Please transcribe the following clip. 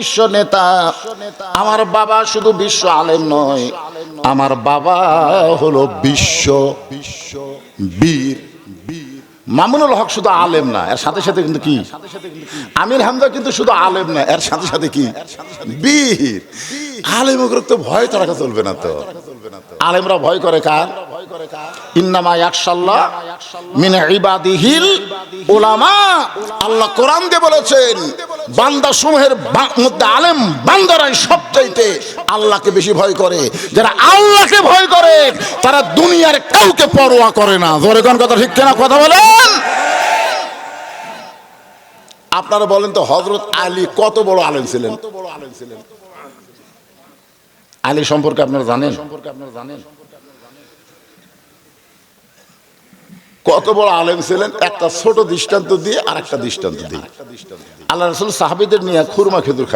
বিশ্ব নেতা। আমার বাবা শুধু বিশ্ব আলেম নয়, আমার বাবা হলো বিশ্ব বিশ্ব বীর। মামুনুল হক শুধু আলেম না, এর সাথে সাথে কিন্তু কি? আমির হামজা কিন্তু শুধু আলেম না, এর সাথে সাথে কি? বীর। আলেম তো ভয় তারা চলবে না তো। আলেমরা ভয় করে কার? ইন্নামা ইয়াকশাল্লাহ মিন ইবাদিহিল উলামা। আল্লাহ কোরআন দিয়ে বলেছেন বান্দা সমূহের মধ্যে আলেম বান্দারাই সবচাইতে আল্লাহকে বেশি ভয় করে। যারা আল্লাহকে ভয় করে, তারা দুনিয়ার কাউকে পরোয়া করে না। জোরে কোন কথা ঠিক কেনা কথা বলেন? আপনারা বলেন তো হজরত আলী কত বড় আলেম ছিলেন? আলী সম্পর্কে আপনারা জানেন সম্পর্কে আপনারা জানেন? কত বড় আলেম ছিলেন? একটা ছোট দৃষ্টান্ত দিয়ে আর একটা দৃষ্টান্ত দিয়ে। আল্লাহ রসুল সাহাবিদের নিয়ে খুরমা খেজুর